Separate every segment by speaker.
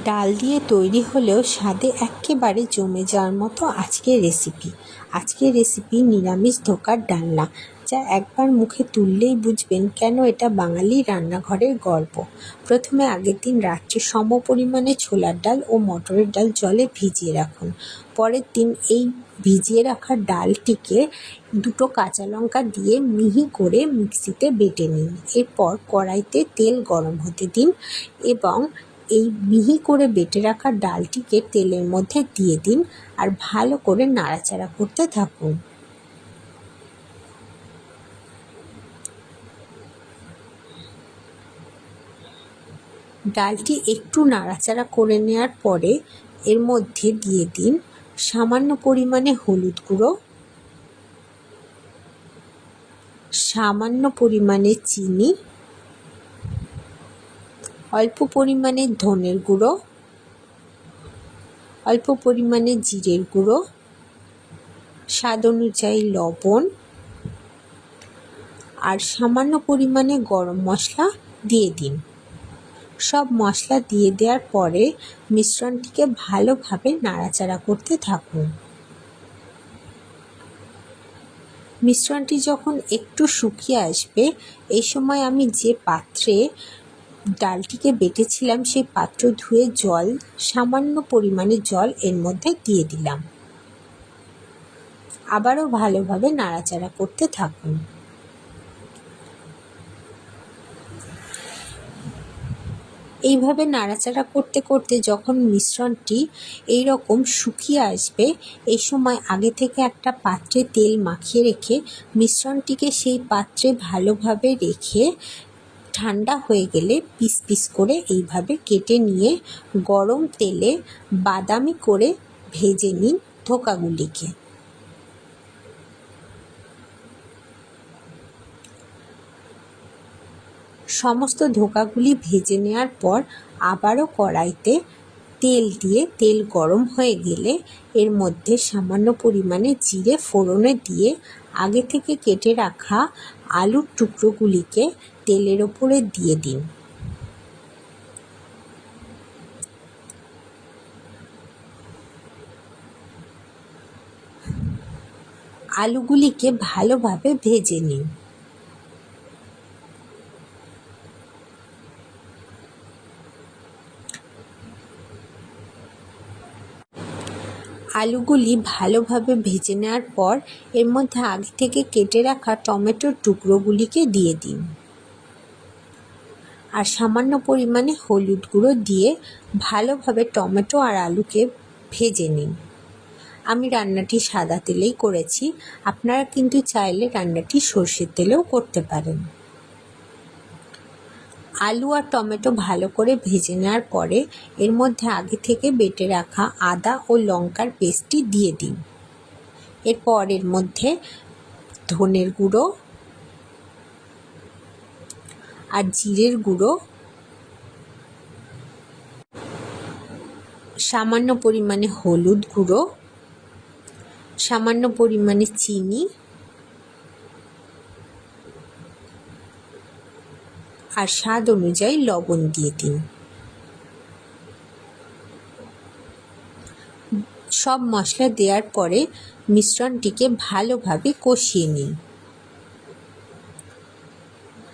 Speaker 1: ডাল দিয়ে তৈরি হলেও স্বাদে এক্কেবারে জমে যাওয়ার মতো আজকের রেসিপি আজকের রেসিপি নিরামিষ ধোকার ডালনা, যা একবার মুখে তুললেই বুঝবেন কেন এটা বাঙালি রান্নাঘরের গল্প। প্রথমে আগের দিন রাত্রে সম পরিমাণে ছোলার ডাল ও মটরের ডাল জলে ভিজিয়ে রাখুন। পরের দিন এই ভিজিয়ে রাখা ডালটিকে দুটো কাঁচা লঙ্কা দিয়ে মিহি করে মিক্সিতে বেটে নিন। এরপর কড়াইতে তেল গরম হতে দিন এবং এই মিহি করে বেটে রাখা ডালটিকে তেলের মধ্যে দিয়ে দিন আর ভালো করে নাড়াচাড়া করতে থাকুন। ডালটি একটু নাড়াচাড়া করে নেওয়ার পরে এর মধ্যে দিয়ে দিন সামান্য পরিমাণে হলুদ গুঁড়ো, সামান্য পরিমাণে চিনি অল্প পরিমাণে ধনের গুঁড়ো, অল্প পরিমাণে জিরের গুঁড়ো, স্বাদ অনুযায়ী লবণ আর সামান্য পরিমাণে গরম মশলা দিয়ে দিন। সব মশলা দিয়ে দেওয়ার পরে মিশ্রণটিকে ভালোভাবে নাড়াচাড়া করতে থাকুন। মিশ্রণটি যখন একটু শুকিয়ে আসবে, এই সময় আমি যে পাত্রে ডালটিকে বেটেছিলাম সেই পাত্র ধুয়ে জল, সামান্য পরিমাণে জল এর মধ্যে দিয়ে দিলাম। আবারও ভালোভাবে নাড়াচাড়া করতে থাকুন। এইভাবে নাড়াচাড়া করতে করতে যখন মিশ্রণটি এই রকম শুকিয়ে আসবে, এই সময় আগে থেকে একটা পাত্রে তেল মাখিয়ে রেখে মিশ্রণটিকে সেই পাত্রে ভালোভাবে রেখে ঠান্ডা হয়ে গেলে পিস পিস করে এইভাবে কেটে নিয়ে গরম তেলে বাদামি করে ভেজে নিন ধোকাগুলিকে। সমস্ত ধোকাগুলি ভেজে নেওয়ার পর আবারও কড়াইতে তেল দিয়ে তেল গরম হয়ে গেলে এর মধ্যে সামান্য পরিমাণে জিরে ফোড়নে দিয়ে আগে থেকে কেটে রাখা আলুর টুকরোগুলিকে তেলের ওপরে দিয়ে দিন। আলুগুলিকে ভালোভাবে ভেজে নিন। আলুগুলি ভালোভাবে ভেজে নেওয়ার পর এর মধ্যে আগে থেকে কেটে রাখা টমেটোর টুকরোগুলিকে দিয়ে দিন। আর সামান্য পরিমাণে হলুদ গুঁড়ো দিয়ে ভালোভাবে টমেটো আর আলুকে ভেজে নিন। আমি রান্নাটি সাদা তেলেই করেছি। আপনারা কিন্তু চাইলে রান্নাটি সর্ষের তেলেও করতে পারেন। আলু আর টমেটো ভালো করে ভেজে নেওয়ার পরে এর মধ্যে আগে থেকে বেটে রাখা আদা ও লঙ্কার পেস্টটি দিয়ে দিন। এরপর এর মধ্যে ধনের গুঁড়ো আর জিরের গুঁড়ো সামান্য পরিমাণে হলুদ গুঁড়ো, সামান্য পরিমাণে চিনি, আর স্বাদ অনুযায়ী লবণ দিয়ে দিন। সব মশলা দেওয়ার পরে মিশ্রণটিকে ভালোভাবে কষিয়ে নিন।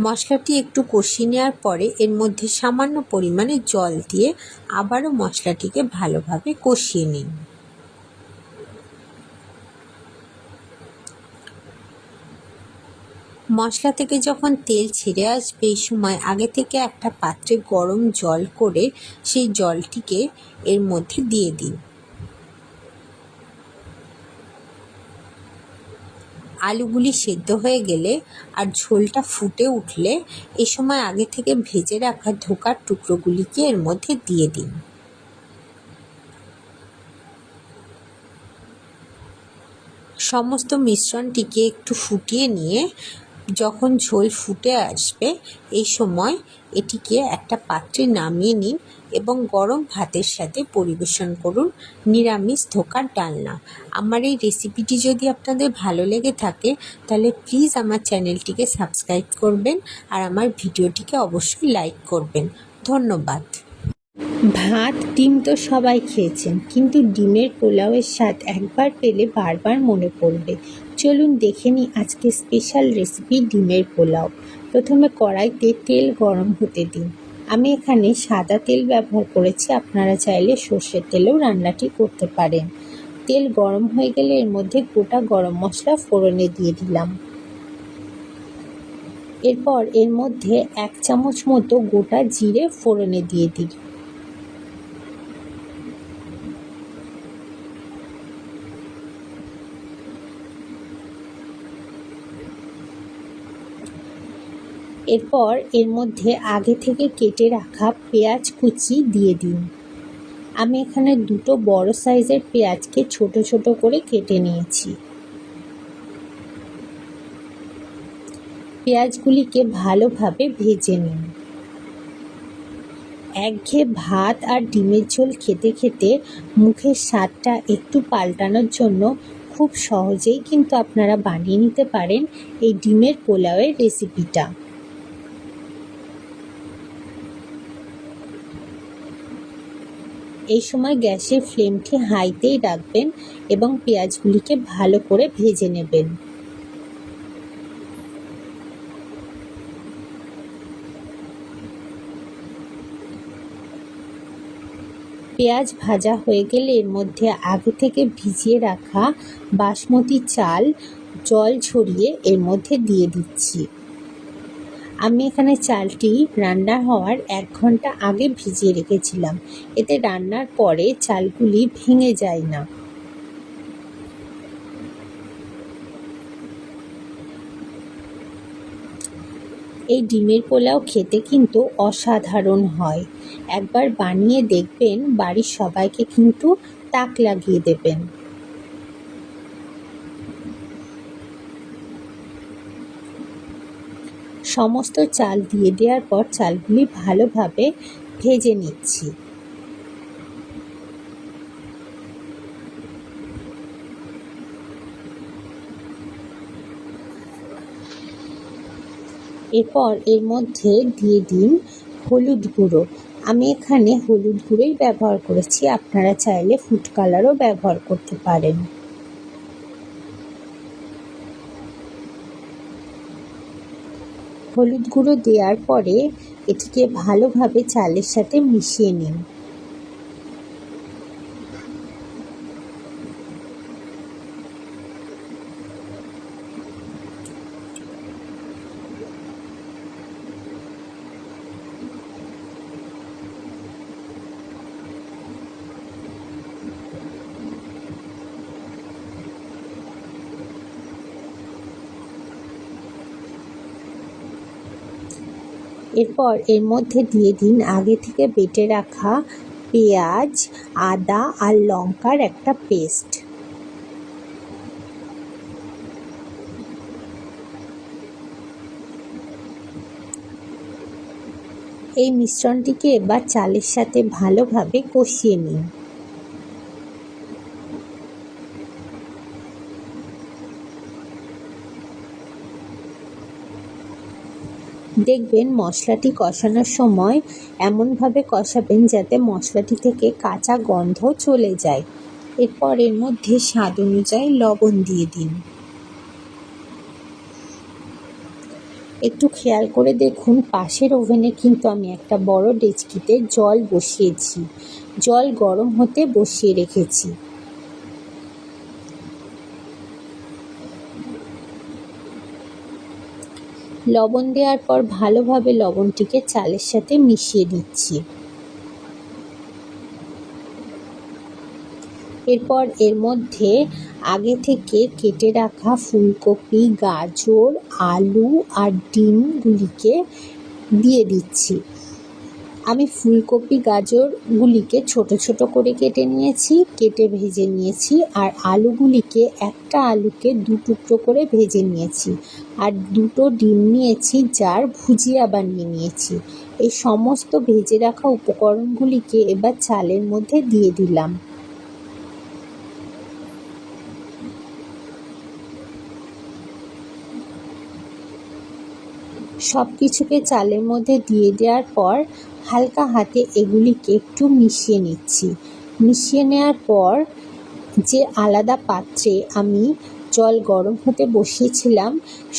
Speaker 1: মশলাটি একটু কষিয়ে নেওয়ার পরে এর মধ্যে সামান্য পরিমাণে জল দিয়ে আবারও মশলাটিকে ভালোভাবে কষিয়ে নিন। মশলা থেকে যখন তেল ছেড়ে আসবে এই সময় আগে থেকে একটা পাত্রে গরম জল করে সেই জলটিকে এর মধ্যে দিয়ে দিন। আলুগুলি সেদ্ধ হয়ে গেলে আর ঝোলটা ফুটে উঠলে এ সময় আগে থেকে ভেজে রাখা ধোকার টুকরোগুলিকে এর মধ্যে দিয়ে দিন। সমস্ত মিশ্রণটিকে একটু ফুটিয়ে নিয়ে যখন ঝোল ফুটে আসবে, এই সময় এটিকে একটা পাত্রে নামিয়ে নিন এবং গরম ভাতের সাথে পরিবেশন করুন নিরামিষ ধোকার ডালনা। আমার এই রেসিপিটি যদি আপনাদের ভালো লেগে থাকে, তাহলে প্লিজ আমার চ্যানেলটিকে সাবস্ক্রাইব করবেন আর আমার ভিডিওটিকে অবশ্যই লাইক করবেন। ধন্যবাদ। ভাত, ডিম তো সবাই খেয়েছেন, কিন্তু ডিমের পোলাওয়ের স্বাদ একবার পেলে বারবার মনে পড়বে। চলুন দেখে নিই আজকে স্পেশাল রেসিপি ডিমের পোলাও। প্রথমে কড়াইতে তেল গরম হতে দিন। আমি এখানে সাদা তেল ব্যবহার করেছি, আপনারা চাইলে সর্ষের তেলেও রান্নাটি করতে পারেন। তেল গরম হয়ে গেলে এর মধ্যে গোটা গরম মশলা ফোড়নে দিয়ে দিলাম। এরপর এর মধ্যে এক চামচ মতো গোটা জিরে ফোড়নে দিয়ে দিই। এরপর এর মধ্যে আগে থেকে কেটে রাখা পেঁয়াজ কুচি দিয়ে দিন। আমি এখানে দুটো বড় সাইজের পেঁয়াজকে ছোট ছোট করে কেটে নিয়েছি। পেঁয়াজগুলিকে ভালোভাবে ভেজে নিন। একঘেয়ে ভাত আর ডিমের ঝোল খেতে খেতে মুখের স্বাদটা একটু পাল্টানোর জন্য খুব সহজেই কিন্তু আপনারা বানিয়ে নিতে পারেন এই ডিমের পোলাওয়ের রেসিপিটা। এই সময় গ্যাসের ফ্লেমটি হাইতেই রাখবেন এবং পেঁয়াজগুলিকে ভালো করে ভেজে নেবেন। পেঁয়াজ ভাজা হয়ে গেলে এর মধ্যে আগে থেকে ভিজিয়ে রাখা বাসমতি চাল, জল ছড়িয়ে এর মধ্যে দিয়ে দিচ্ছি। আমি এখানে চালটি রান্না হওয়ার এক ঘণ্টা আগে ভিজিয়ে রেখেছিলাম। এতে রান্নার পরে চালগুলি ভেঙে যায় না। এই ডিমের পোলাও খেতে কিন্তু অসাধারণ হয়। একবার বানিয়ে দেখবেন বাড়ির সবাইকে কিন্তু তাক লাগিয়ে দেবেন। সমস্ত চাল দিয়ে দেওয়ার পর চালগুলি ভালোভাবে ভেজে নিচ্ছি। এরপর এর মধ্যে দিয়ে দিন হলুদ গুঁড়ো। আমি এখানে হলুদ গুঁড়োই ব্যবহার করেছি, আপনারা চাইলে ফুড কালারও ব্যবহার করতে পারেন। হলুদ গুঁড়ো দেওয়ার পরে এটিকে ভালোভাবে চালের সাথে মিশিয়ে নিন। এরপর এর মধ্যে দিয়ে দিন আগে থেকে বেটে রাখা পেঁয়াজ, আদা আর লঙ্কার একটা পেস্ট। এই মিশ্রণটিকে এবার চালের সাথে ভালোভাবে কষিয়ে নিন। দেখবেন মশলাটি কষানোর সময় এমনভাবে কষাবেন যাতে মশলাটি থেকে কাঁচা গন্ধ চলে যায়। এরপর এর মধ্যে স্বাদ অনুযায়ী লবণ দিয়ে দিন। একটু খেয়াল করে দেখুন, পাশের ওভেনে কিন্তু আমি একটা বড় ডেচকিতে জল বসিয়েছি। জল গরম হতে বসিয়ে রেখেছি। লবণ দেওয়ার পর ভালোভাবে লবণটিকে চালের সাথে মিশিয়ে দিচ্ছি এরপর এর মধ্যে আগে থেকে কেটে রাখা ফুলকপি, গাজর, আলু আর ডিমগুলিকে দিয়ে দিচ্ছি। আমি ফুলকপি, গাজরগুলিকে ছোট ছোট করে কেটে নিয়েছি, কেটে ভেজে নিয়েছি, আর আলুগুলিকে একটা আলুকে দু টুকরো করে ভেজে নিয়েছি, আর দুটো ডিম নিয়েছি যার ভুজিয়া বানিয়ে নিয়েছি। এই সমস্ত ভেজে রাখা উপকরণগুলিকে এবার চালের মধ্যে দিয়ে দিলাম। সব কিছুকে চালের মধ্যে দিয়ে দেওয়ার পর হালকা হাতে এগুলিকে একটু মিশিয়ে নিচ্ছি। মিশিয়ে নেওয়ার পর যে আলাদা পাত্রে আমি জল গরম হতে বসিয়েছিলাম,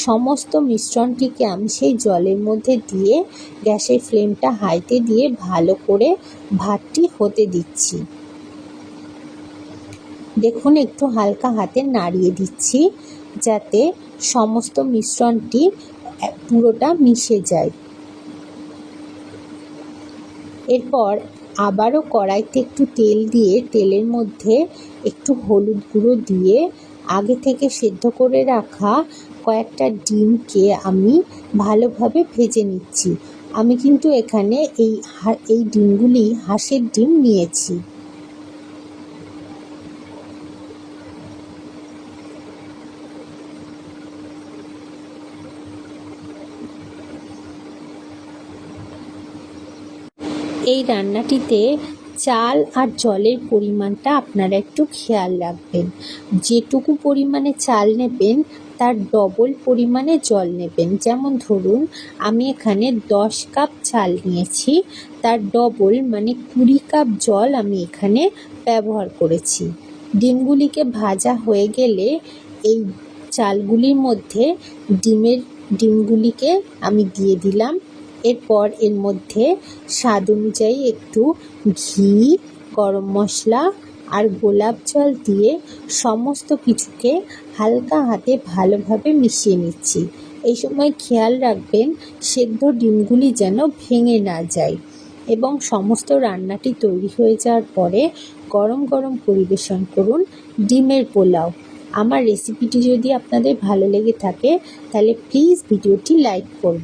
Speaker 1: সমস্ত মিশ্রণটিকে আমি সেই জলের মধ্যে দিয়ে গ্যাসের ফ্লেমটা হাইতে দিয়ে ভালো করে ভাতটি হতে দিচ্ছি। দেখুন, একটু হালকা হাতে নাড়িয়ে দিচ্ছি যাতে সমস্ত মিশ্রণটি পুরোটা মিশে যায়। এরপর আবারও কড়াইতে একটু তেল দিয়ে তেলের মধ্যে একটু হলুদ গুঁড়ো দিয়ে আগে থেকে সেদ্ধ করে রাখা কয়েকটা ডিমকে আমি ভালোভাবে ভেজে নিচ্ছি। আমি কিন্তু এখানে এই এই ডিমগুলি হাঁসের ডিম নিয়েছি। এই রান্নাটিতে চাল আর জলের পরিমাণটা আপনারা একটু খেয়াল রাখবেন। যেটুকু পরিমাণে চাল নেবেন, তার ডবল পরিমাণে জল নেবেন। যেমন ধরুন, আমি এখানে দশ কাপ চাল নিয়েছি, তার ডবল মানে কুড়ি কাপ জল আমি এখানে ব্যবহার করেছি। ডিমগুলিকে ভাজা হয়ে গেলে এই চালগুলির মধ্যে ডিমের, ডিমগুলিকে আমি দিয়ে দিলাম। এরপর এর মধ্যে স্বাদ অনুযায়ী একটু ঘি, গরম মশলা আর গোলাপ জল দিয়ে সমস্ত কিছুকে হালকা হাতে ভালোভাবে মিশিয়ে নিচ্ছি। এই সময় খেয়াল রাখবেন, সেদ্ধ ডিমগুলি যেন ভেঙে না যায় এবং সমস্ত রান্নাটি তৈরি হয়ে যাওয়ার পরে গরম গরম পরিবেশন করুন ডিমের পোলাও। আমার রেসিপিটি যদি আপনাদের ভালো লেগে থাকে, তাহলে প্লিজ ভিডিওটি লাইক করুন।